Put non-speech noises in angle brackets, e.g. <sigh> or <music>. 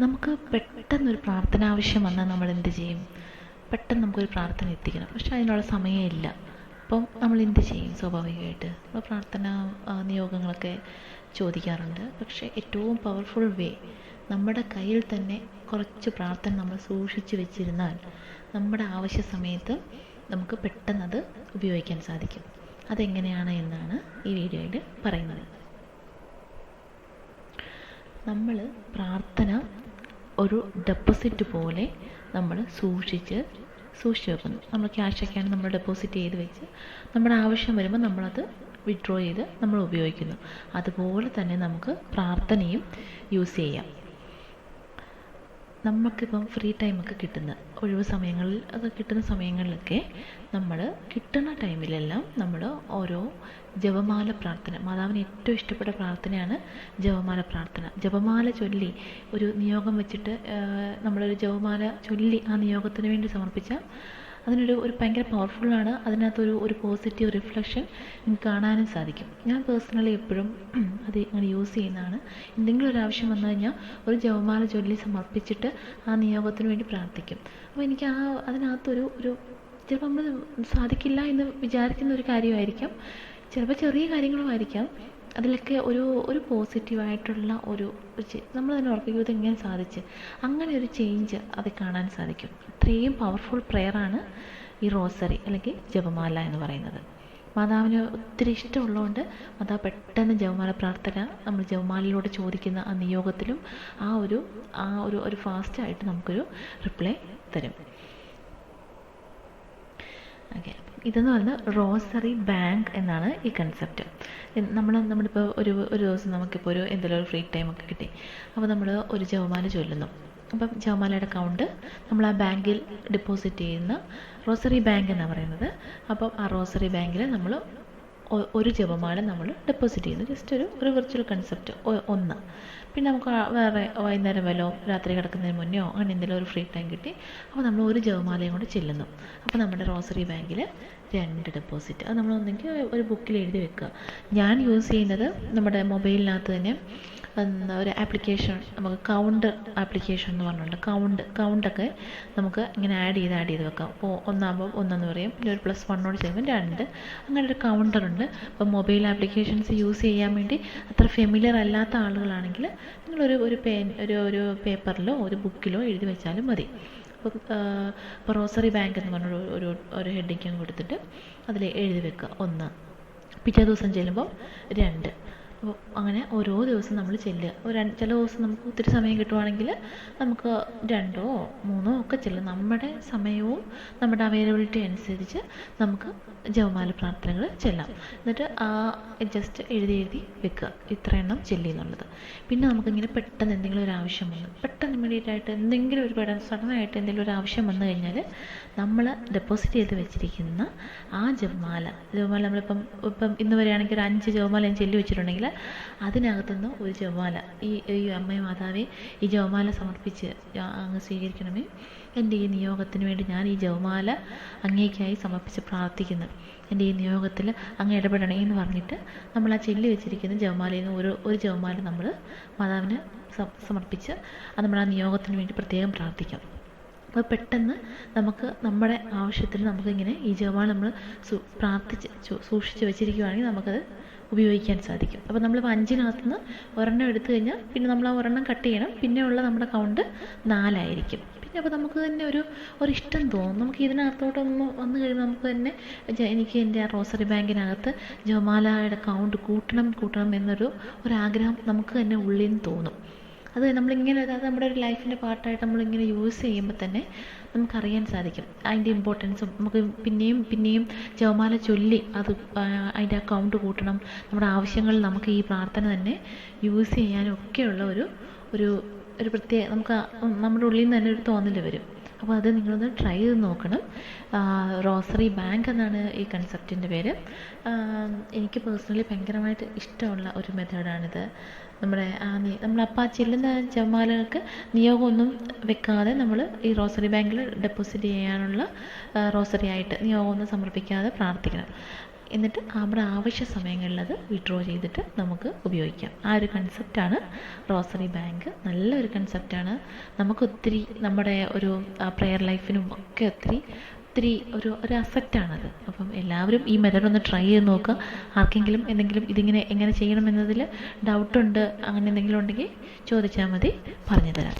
നമുക്ക് പെട്ടെന്നൊരു പ്രാർത്ഥന ആവശ്യം വന്നാൽ നമ്മൾ എന്ത് ചെയ്യും? പെട്ടെന്ന് നമുക്കൊരു പ്രാർത്ഥന എത്തിക്കണം. പക്ഷെ അതിനുള്ള സമയമില്ല. അപ്പം നമ്മൾ എന്ത് ചെയ്യും സ്വാഭാവികമായിട്ട്? നമ്മൾ പ്രാർത്ഥന നിയോഗങ്ങളൊക്കെ ചോദിക്കാറുണ്ട്. പക്ഷേ ഏറ്റവും പവർഫുൾ വേ നമ്മുടെ കയ്യിൽ തന്നെ കുറച്ച് പ്രാർത്ഥന നമ്മൾ സൂക്ഷിച്ചു വെച്ചിരുന്നാൽ നമ്മുടെ ആവശ്യ സമയത്ത് നമുക്ക് പെട്ടെന്ന് അത് ഉപയോഗിക്കാൻ സാധിക്കും. അതെങ്ങനെയാണ് എന്നാണ് ഈ വീഡിയോയിൽ പറയുന്നത്. നമ്മൾ പ്രാർത്ഥന ഒരു ഡെപ്പോസിറ്റ് പോലെ നമ്മൾ സൂക്ഷിച്ച് സൂക്ഷിച്ച് വെക്കുന്നു നമ്മൾ ക്യാഷൊക്കെയാണ് നമ്മൾ ഡെപ്പോസിറ്റ് ചെയ്ത് വെച്ച് നമ്മുടെ ആവശ്യം വരുമ്പോൾ നമ്മളത് വിഡ്രോ ചെയ്ത് നമ്മൾ ഉപയോഗിക്കുന്നു. അതുപോലെ തന്നെ നമുക്ക് പ്രാർത്ഥനയും യൂസ് ചെയ്യാം. നമുക്കിപ്പം ഫ്രീ ടൈമൊക്കെ കിട്ടുന്ന ഒഴിവ് സമയങ്ങളിൽ അത് കിട്ടുന്ന സമയങ്ങളിലൊക്കെ നമ്മൾ കിട്ടുന്ന ടൈമിലെല്ലാം നമ്മൾ ഓരോ ജപമാല പ്രാർത്ഥന മാതാവിന് ഏറ്റവും ഇഷ്ടപ്പെട്ട പ്രാർത്ഥനയാണ് ജപമാല പ്രാർത്ഥന. ജപമാല ചൊല്ലി ഒരു നിയോഗം വെച്ചിട്ട് നമ്മളൊരു ജപമാല ചൊല്ലി ആ നിയോഗത്തിന് വേണ്ടി സമർപ്പിച്ച അതിനൊരു ഒരു ഭയങ്കര പവർഫുള്ളാണ് അതിനകത്തൊരു ഒരു പോസിറ്റീവ് റിഫ്ലക്ഷൻ നിങ്ങൾക്ക് കാണാനും സാധിക്കും. ഞാൻ പേഴ്സണലി എപ്പോഴും <clears throat> അത് അങ്ങനെ യൂസ് ചെയ്യുന്നതാണ്. എന്തെങ്കിലും ഒരു ആവശ്യം വന്നു കഴിഞ്ഞാൽ ഒരു ജവമാല ചൊല്ലി സമർപ്പിച്ചിട്ട് ആ നിയോഗത്തിന് വേണ്ടി പ്രാർത്ഥിക്കും. അപ്പോൾ എനിക്ക് ആ അതിനകത്തൊരു ഒരു ചിലപ്പോൾ നമ്മൾ സാധിക്കില്ല എന്ന് വിചാരിക്കുന്ന ഒരു കാര്യമായിരിക്കാം. ചിലപ്പോൾ ചെറിയ കാര്യങ്ങളുമായിരിക്കാം അതിലൊക്കെ ഒരു ഒരു പോസിറ്റീവായിട്ടുള്ള ഒരു നമ്മൾ തന്നെ ഓർക്കും ഇത് എങ്ങനെ സാധിച്ച്. അങ്ങനെ ഒരു ചേഞ്ച് അത് കാണാൻ സാധിക്കും. അത്രയും പവർഫുൾ പ്രെയറാണ് ഈ റോസറി അല്ലെങ്കിൽ ജപമാല എന്ന് പറയുന്നത്. മാതാവിന് ഒത്തിരി ഇഷ്ടമുള്ളതുകൊണ്ട് മാതാവ് പെട്ടെന്ന് ജപമാല പ്രാർത്ഥന നമ്മൾ ജപമാലയിലൂടെ ചോദിക്കുന്ന ആ നിയോഗത്തിലും ആ ഒരു ആ ഒരു ഒരു ഫാസ്റ്റായിട്ട് നമുക്കൊരു റിപ്ലൈ തരും. ഓക്കെ ഇതെന്ന് പറയുന്നത് റോസറി ബാങ്ക് എന്നാണ് ഈ കൺസെപ്റ്റ് നമ്മൾ നമ്മളിപ്പോൾ ഒരു ഒരു ദിവസം നമുക്കിപ്പോൾ ഒരു എന്തെങ്കിലും ഒരു ഫ്രീ ടൈം ഒക്കെ കിട്ടി. അപ്പോൾ നമ്മൾ ഒരു ജവമാല ചൊല്ലുന്നു. അപ്പം ജവമാലയുടെ അക്കൗണ്ട് നമ്മൾ ആ ബാങ്കിൽ ഡെപ്പോസിറ്റ് ചെയ്യുന്ന റോസറി ബാങ്ക് എന്നാണ് പറയുന്നത്. അപ്പം ആ റോസറി ബാങ്കിൽ നമ്മൾ ഒരു ജപമാല നമ്മൾ ഡെപ്പോസിറ്റ് ചെയ്യുന്നു. ജസ്റ്റ് ഒരു ഒരു വിർച്വൽ കൺസെപ്റ്റ് ഒന്ന്. പിന്നെ നമുക്ക് വേറെ വൈകുന്നേരം വല്ലോ രാത്രി കിടക്കുന്നതിന് മുന്നെയോ അങ്ങനെ എന്തെങ്കിലും ഒരു ഫ്രീ ടൈം കിട്ടി അപ്പോൾ നമ്മൾ ഒരു ജപമാലയും കൂടെ ചെല്ലുന്നു. അപ്പോൾ നമ്മുടെ റോസറി ബാങ്കിൽ രണ്ട് ഡെപ്പോസിറ്റ് അത് നമ്മൾ ഒന്നെങ്കിൽ ഒരു ബുക്കിൽ എഴുതി വെക്കുക. ഞാൻ യൂസ് ചെയ്യുന്നത് നമ്മുടെ മൊബൈലിനകത്ത് തന്നെ ഒരു ആപ്ലിക്കേഷൻ നമുക്ക് കൗണ്ട് ആപ്ലിക്കേഷൻ എന്ന് പറഞ്ഞിട്ടുണ്ട് കൗണ്ട് കൗണ്ടൊക്കെ നമുക്ക് ഇങ്ങനെ ആഡ് ചെയ്ത് ആഡ് ചെയ്ത് വെക്കാം. അപ്പോൾ ഒന്നാകുമ്പോൾ ഒന്നെന്ന് പറയും. ഒരു പ്ലസ് വണ്ണോട് ചെയ്യുമ്പോൾ രണ്ട്. അങ്ങനെ ഒരു കൗണ്ടറുണ്ട് അപ്പോൾ മൊബൈൽ ആപ്ലിക്കേഷൻസ് യൂസ് ചെയ്യാൻ വേണ്ടി അത്ര ഫെമിലിയർ അല്ലാത്ത ആളുകളാണെങ്കിൽ നിങ്ങളൊരു ഒരു പേൻ ഒരു ഒരു പേപ്പറിലോ ഒരു ബുക്കിലോ എഴുതി വെച്ചാലും മതി. അപ്പം ഇപ്പോൾ റോസറി ബാങ്ക് എന്ന് പറഞ്ഞ ഒരു ഒരു ഹെഡിങ് കൊടുത്തിട്ട് അതിൽ എഴുതി വെക്കുക. ഒന്ന്. പിറ്റേ ദിവസം ചെല്ലുമ്പോൾ രണ്ട്. അപ്പോൾ അങ്ങനെ ഓരോ ദിവസം നമ്മൾ ചെല്ലുക. ഒരു ചില ദിവസം നമുക്ക് ഒത്തിരി സമയം കിട്ടുവാണെങ്കിൽ നമുക്ക് രണ്ടോ മൂന്നോ ഒക്കെ ചെല്ലും നമ്മുടെ സമയവും നമ്മുടെ അവൈലബിലിറ്റി അനുസരിച്ച് നമുക്ക് ജപമാല പ്രാർത്ഥനകൾ ചെല്ലാം. എന്നിട്ട് ആ ജസ്റ്റ് എഴുതി എഴുതി വെക്കുക. ഇത്ര എണ്ണം ചെല്ലി എന്നുള്ളത്. പിന്നെ നമുക്കിങ്ങനെ പെട്ടെന്ന് എന്തെങ്കിലും ഒരു ആവശ്യം വന്നു. പെട്ടെന്ന് ഇമ്മീഡിയറ്റ് ആയിട്ട് എന്തെങ്കിലും ഒരു പെട്ടെന്ന് സഡനായിട്ട് എന്തെങ്കിലും ഒരു ആവശ്യം വന്നു കഴിഞ്ഞാൽ നമ്മൾ ഡെപ്പോസിറ്റ് ചെയ്ത് വെച്ചിരിക്കുന്ന ആ ജപമാല. ജപമാല നമ്മളിപ്പം ഇപ്പം ഇന്ന് വരെയാണെങ്കിൽ ഒരു അഞ്ച് ജപമാല ഞാൻ ചെല്ലി വെച്ചിട്ടുണ്ടെങ്കിൽ അതിനകത്തുനിന്ന് ഒരു ജപമാല ഈ ഈ അമ്മയെ മാതാവേ ഈ ജപമാല സമർപ്പിച്ച് അങ്ങ് സ്വീകരിക്കണമേ. എന്റെ ഈ നിയോഗത്തിന് വേണ്ടി ഞാൻ ഈ ജപമാല അങ്ങേക്കായി സമർപ്പിച്ച് പ്രാർത്ഥിക്കുന്നു. എന്റെ ഈ നിയോഗത്തിൽ അങ്ങ് ഇടപെടണേ എന്ന് പറഞ്ഞിട്ട് നമ്മൾ ആ ചെല്ലി വെച്ചിരിക്കുന്ന ജപമാലയിൽ നിന്ന് ഒരു ഒരു ജപമാല നമ്മൾ മാതാവിന് സമർപ്പിച്ച് അത് നമ്മൾ ആ നിയോഗത്തിന് വേണ്ടി പ്രത്യേകം പ്രാർത്ഥിക്കാം. അപ്പോൾ പെട്ടെന്ന് നമുക്ക് നമ്മുടെ ആവശ്യത്തിന് നമുക്കിങ്ങനെ ഈ ജപമാല നമ്മൾ സു പ്രാർത്ഥിച്ച് സൂക്ഷിച്ച് വെച്ചിരിക്കുകയാണെങ്കിൽ നമുക്കത് ഉപയോഗിക്കാൻ സാധിക്കും. അപ്പോൾ നമ്മളിപ്പോൾ അഞ്ചിനകത്ത് നിന്ന് ഒരെണ്ണം എടുത്തു കഴിഞ്ഞാൽ പിന്നെ നമ്മൾ ആ ഒരെണ്ണം കട്ട് ചെയ്യണം. പിന്നെയുള്ള നമ്മുടെ കൗണ്ട് നാലായിരിക്കും. പിന്നെ അപ്പോൾ നമുക്ക് തന്നെ ഒരു ഒരിഷ്ടം തോന്നും. നമുക്ക് ഇതിനകത്തോട്ടൊന്ന് വന്നു കഴിയുമ്പോൾ നമുക്ക് തന്നെ എനിക്ക് എന്റെ ആ റോസറി ബാങ്കിനകത്ത് ജപമാലയുടെ കൗണ്ട് കൂട്ടണം കൂട്ടണം എന്നൊരു ഒരാഗ്രഹം നമുക്ക് തന്നെ ഉള്ളിൽ നിന്ന് തോന്നും. അത് നമ്മളിങ്ങനെ അത് നമ്മുടെ ഒരു ലൈഫിന്റെ പാർട്ടായിട്ട് നമ്മളിങ്ങനെ യൂസ് ചെയ്യുമ്പോൾ തന്നെ നമുക്കറിയാൻ സാധിക്കും. അതിന്റെ ഇമ്പോർട്ടൻസും നമുക്ക് പിന്നെയും പിന്നെയും ജവമാല ചൊല്ലി അത് അതിന്റെ അക്കൗണ്ട് കൂട്ടണം. നമ്മുടെ ആവശ്യങ്ങൾ നമുക്ക് ഈ പ്രാർത്ഥന തന്നെ യൂസ് ചെയ്യാനും ഒക്കെയുള്ള ഒരു ഒരു ഒരു പ്രത്യേക നമുക്ക് നമ്മുടെ ഉള്ളിൽ നിന്ന് തന്നെ ഒരു തോന്നൽ വരും. അപ്പോൾ അത് നിങ്ങളൊന്ന് ട്രൈ ചെയ്ത് നോക്കണം. റോസറി ബാങ്ക് എന്നാണ് ഈ കൺസെപ്റ്റിന്റെ പേര്. എനിക്ക് പേഴ്സണലി ഭയങ്കരമായിട്ട് ഇഷ്ടമുള്ള ഒരു മെത്തേഡാണിത് നമ്മുടെ നമ്മൾ നമ്മളപ്പോൾ ആ ചെല്ലുന്ന ചെമ്മാലകൾക്ക് നിയോഗമൊന്നും വെക്കാതെ നമ്മൾ ഈ റോസറി ബാങ്കിൽ ഡെപ്പോസിറ്റ് ചെയ്യാനുള്ള റോസറി ആയിട്ട് നിയോഗമൊന്നും സമർപ്പിക്കാതെ പ്രാർത്ഥിക്കണം. എന്നിട്ട് നമ്മുടെ ആവശ്യ സമയങ്ങളിൽ അത് വിഡ്രോ ചെയ്തിട്ട് നമുക്ക് ഉപയോഗിക്കാം. ആ ഒരു കൺസെപ്റ്റാണ് റോസറി ബാങ്ക് നല്ലൊരു കൺസെപ്റ്റാണ് നമുക്ക് ഒത്തിരി നമ്മുടെ ഒരു പ്രെയർ ലൈഫിനും ഒക്കെ ഒത്തിരി ഒത്തിരി ഒരു ഒരു അസറ്റാണത് അപ്പം എല്ലാവരും ഈ മെത്തഡ് ഒന്ന് ട്രൈ ചെയ്ത് നോക്കുക. ആർക്കെങ്കിലും എന്തെങ്കിലും ഇതിങ്ങനെ എങ്ങനെ ചെയ്യണമെന്നതിൽ ഡൗട്ടുണ്ട് അങ്ങനെ എന്തെങ്കിലും ഉണ്ടെങ്കിൽ ചോദിച്ചാൽ മതി. പറഞ്ഞു തരാം